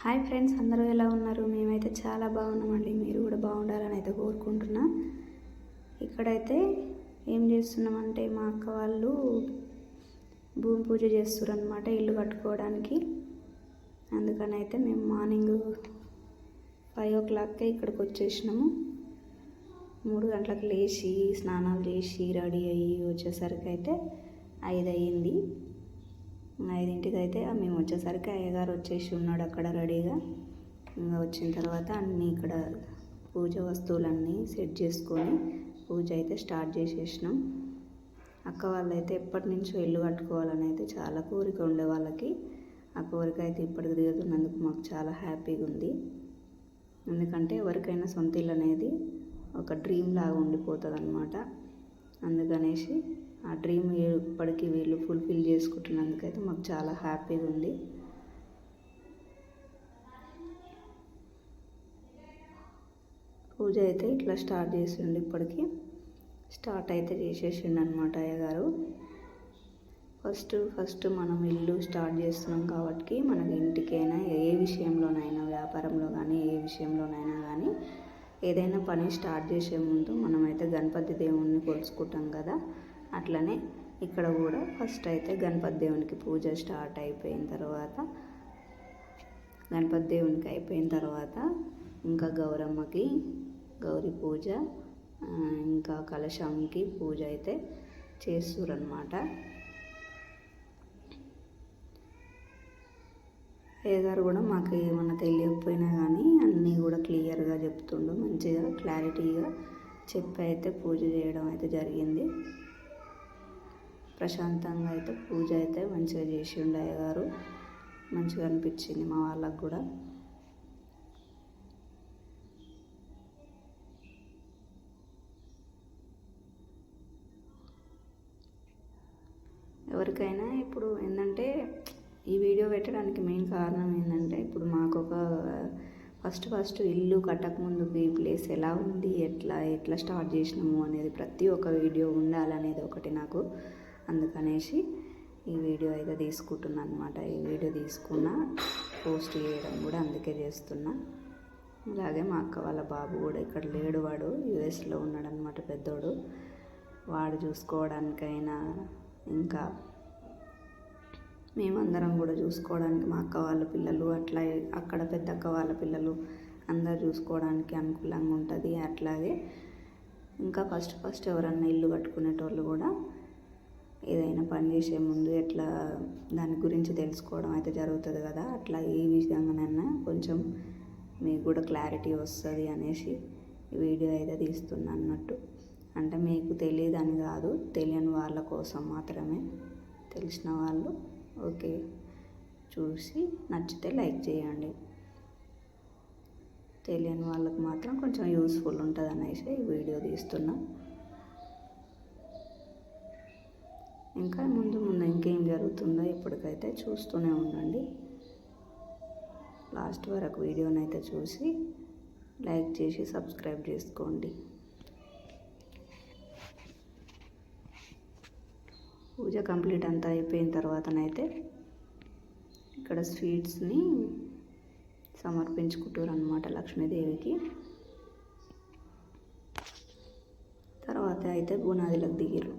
Hi friends అందరూ ఎలా ఉన్నారు? మేమైతే చాలా బాగున్నామండి. మీరు కూడా బాగుండాలని అయితే కోరుకుంటున్నా. ఇక్కడైతే ఏం చేస్తున్నామంటే మా అక్క వాళ్ళు భూమి పూజ చేస్తారు అనమాట ఇల్లు కట్టుకోవడానికి. అందుకని అయితే మేము మార్నింగ్ ఫైవ్ ఓ క్లాక్కే ఇక్కడికి వచ్చేసినాము. మూడు గంటలకు లేచి స్నానాలు చేసి రెడీ అయ్యి వచ్చేసరికి అయితే ఐదు అయ్యింది ఐదింటికి అయితే మేము వచ్చేసరికి అయ్యగారు వచ్చేసి ఉన్నాడు అక్కడ రెడీగా. ఇంకా వచ్చిన తర్వాత అన్నీ ఇక్కడ పూజ వస్తువులన్నీ సెట్ చేసుకొని పూజ అయితే స్టార్ట్ చేసేసినాం. అక్క వాళ్ళైతే ఎప్పటి నుంచో ఇల్లు కట్టుకోవాలని అయితే చాలా కోరిక ఉండే వాళ్ళకి. ఆ కోరిక అయితే ఇప్పటికి దిగుతున్నందుకు మాకు చాలా హ్యాపీగా ఉంది. ఎందుకంటే ఎవరికైనా సొంత ఇల్లు అనేది ఒక డ్రీమ్ లాగా ఉండిపోతుంది అనమాట అందుకనేసి ఆ డ్రీమ్ ఇప్పటికీ వీళ్ళు ఫుల్ఫిల్ చేసుకుంటున్నందుకైతే మాకు చాలా హ్యాపీగా ఉంది. పూజ అయితే ఇట్లా స్టార్ట్ చేసిండు ఇప్పటికీ. స్టార్ట్ అయితే చేసేసిండు అనమాట అయ్యగారు. ఫస్ట్ ఫస్ట్ మనం ఇల్లు స్టార్ట్ చేస్తున్నాం కాబట్టి మనకి ఇంటికైనా ఏ విషయంలోనైనా వ్యాపారంలో కానీ ఏ విషయంలోనైనా కానీ ఏదైనా పని స్టార్ట్ చేసే ముందు మనమైతే గణపతి దేవుణ్ణి కొలుచుకుంటాం కదా. అట్లనే ఇక్కడ కూడా ఫస్ట్ అయితే గణపతి దేవునికి పూజ స్టార్ట్ అయిపోయిన తర్వాత గణపతి దేవునికి అయిపోయిన తర్వాత ఇంకా గౌరమ్మకి గౌరీ పూజ ఇంకా కలశంకి పూజ అయితే చేస్తురనమాట అయ్యగారు కూడా మాకు ఏమన్నా తెలియకపోయినా కానీ అన్నీ కూడా క్లియర్గా చెప్తుండు మంచిగా క్లారిటీగా చెప్పి అయితే పూజ చేయడం అయితే జరిగింది. ప్రశాంతంగా అయితే పూజ అయితే మంచిగా చేసిండు గారు మంచిగా అనిపించింది మా వాళ్ళకు కూడా. ఎవరికైనా ఇప్పుడు ఏంటంటే ఈ వీడియో పెట్టడానికి మెయిన్ కారణం ఏంటంటే ఇప్పుడు మాకు ఒక ఫస్ట్ ఫస్ట్ ఇల్లు కట్టకముందుకు ఈ ప్లేస్ ఎలా ఉంది ఎట్లా ఎట్లా స్టార్ట్ చేసినాము అనేది ప్రతి ఒక్క వీడియో ఉండాలనేది ఒకటి నాకు. అందుకనేసి ఈ వీడియో అయితే తీసుకుంటున్నాను అనమాట ఈ వీడియో తీసుకున్న పోస్ట్ చేయడం కూడా అందుకే చేస్తున్నా. అలాగే మా అక్క వాళ్ళ బాబు కూడా ఇక్కడ లేడు వాడు యుఎస్లో ఉన్నాడు అనమాట పెద్దోడు. వాడు చూసుకోవడానికైనా ఇంకా మేమందరం కూడా చూసుకోవడానికి మా అక్క వాళ్ళ పిల్లలు అట్లా అక్కడ పెద్ద అక్క వాళ్ళ పిల్లలు అందరు చూసుకోవడానికి అనుకూలంగా ఉంటుంది అట్లాగే. ఇంకా ఫస్ట్ ఫస్ట్ ఎవరన్నా ఇల్లు కట్టుకునేటోళ్ళు కూడా ఏదైనా పని చేసే ముందు ఎట్లా దాని గురించి తెలుసుకోవడం అయితే జరుగుతుంది కదా అట్లా ఏ విధంగానైనా కొంచెం మీకు కూడా క్లారిటీ వస్తుంది అనేసి వీడియో అయితే తీస్తున్నా అన్నట్టు. అంటే మీకు తెలియదని కాదు తెలియని వాళ్ళ కోసం మాత్రమే తెలిసిన వాళ్ళు ఓకే చూసి నచ్చితే లైక్ చేయండి. తెలియని వాళ్ళకి మాత్రం కొంచెం యూస్ఫుల్ ఉంటుంది అనేసి ఈ వీడియో తీస్తున్నా. ఇంకా ముందు ముందు ఇంకేం జరుగుతుందో ఇప్పటికైతే చూస్తూనే ఉండండి. లాస్ట్ వరకు వీడియోని అయితే చూసి లైక్ చేసి సబ్స్క్రైబ్ చేసుకోండి. పూజ కంప్లీట్ అంతా అయిపోయిన తర్వాతనైతే ఇక్కడ స్వీట్స్ని సమర్పించుకుంటారు అనమాట లక్ష్మీదేవికి. తర్వాత అయితే బునాదిలకు దిగిరు.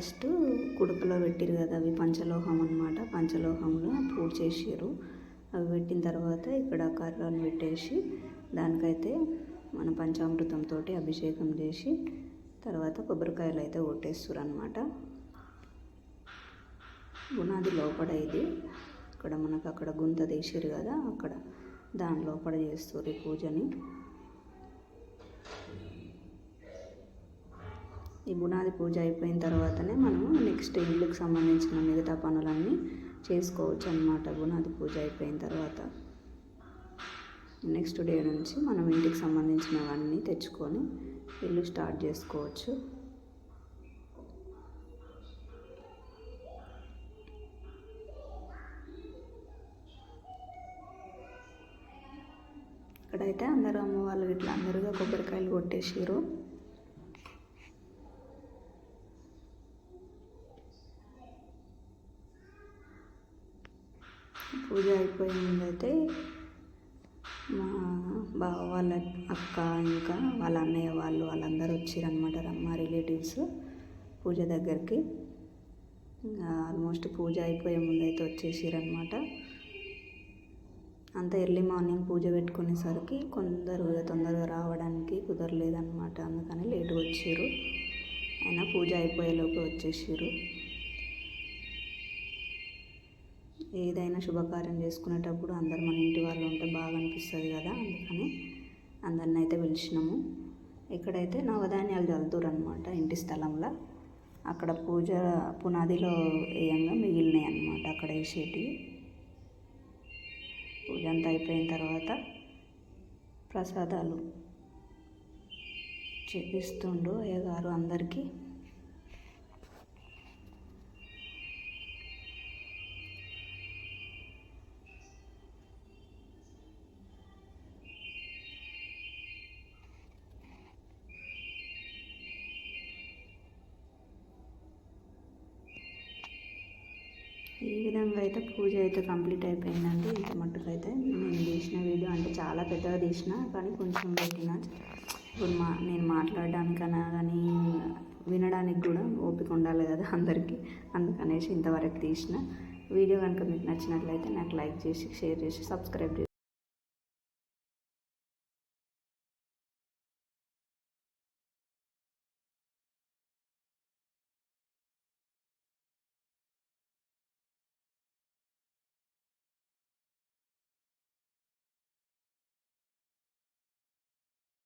ఫస్ట్ కుడుపులో పెట్టిరు కదా అవి పంచలోహం అనమాట పంచలోహంలో పూజ చేసారు. అవి పెట్టిన తర్వాత ఇక్కడ కర్రను పెట్టేసి దానికైతే మన పంచామృతంతో అభిషేకం చేసి తర్వాత కొబ్బరికాయలు అయితే కొట్టేస్తారు అనమాట బునాది లోపల ఇది. ఇక్కడ మనకు అక్కడ గుంత తీసిరు కదా అక్కడ దాని లోపల చేస్తారు ఈ పూజని. ఈ బునాది పూజ అయిపోయిన తర్వాతనే మనం నెక్స్ట్ ఇల్లుకి సంబంధించిన మిగతా పనులన్నీ చేసుకోవచ్చు అన్నమాట బునాది పూజ అయిపోయిన తర్వాత నెక్స్ట్ డే నుంచి మనం ఇంటికి సంబంధించినవన్నీ తెచ్చుకొని ఇల్లు స్టార్ట్ చేసుకోవచ్చు. ఇక్కడైతే అందరూ అమ్మ వాళ్ళు ఇట్లా అందరూగా కొబ్బరికాయలు కొట్టేసారు పూజ అయిపోయిన అయితే మా బావ వాళ్ళ అక్క ఇంకా వాళ్ళ అన్నయ్య వాళ్ళు వాళ్ళందరూ వచ్చారనమాట మా రిలేటివ్స్ పూజ దగ్గరికి. ఆల్మోస్ట్ పూజ అయిపోయే ముందైతే వచ్చేసారనమాట అంత ఎర్లీ మార్నింగ్ పూజ పెట్టుకునేసరికి కొందరు తొందరగా రావడానికి కుదరలేదన్నమాట. అందుకని లేటుగా వచ్చారు అయినా పూజ అయిపోయేలోపు వచ్చేసారు ఏదైనా శుభకార్యం చేసుకునేటప్పుడు అందరు మన ఇంటి వాళ్ళు ఉంటే బాగా అనిపిస్తుంది కదా అందుకని అందరిని అయితే పిలిచినాము. ఇక్కడైతే నవధాన్యాలు చల్లుతారు అనమాట ఇంటి స్థలంలో అక్కడ పూజ పునాదిలో వేయంగా మిగిలినాయి అనమాట అక్కడ వేసేటివి. పూజ అంతా అయిపోయిన తర్వాత ప్రసాదాలు చేపిస్తుండు అయ్యగారు అందరికీ. ఈ విధంగా అయితే పూజ అయితే కంప్లీట్ అయిపోయిందండి. ఇంత మట్టుకైతే నేను తీసిన వీడియో అంటే చాలా పెద్దగా తీసిన కానీ కొంచెం పెట్టిన. ఇప్పుడు మా నేను మాట్లాడడానికైనా కానీ వినడానికి కూడా ఓపిక ఉండాలి కదా అందరికీ. అందుకనేసి ఇంతవరకు తీసిన. వీడియో కనుక మీకు నచ్చినట్లయితే నాకు లైక్ చేసి షేర్ చేసి సబ్స్క్రైబ్ చేసి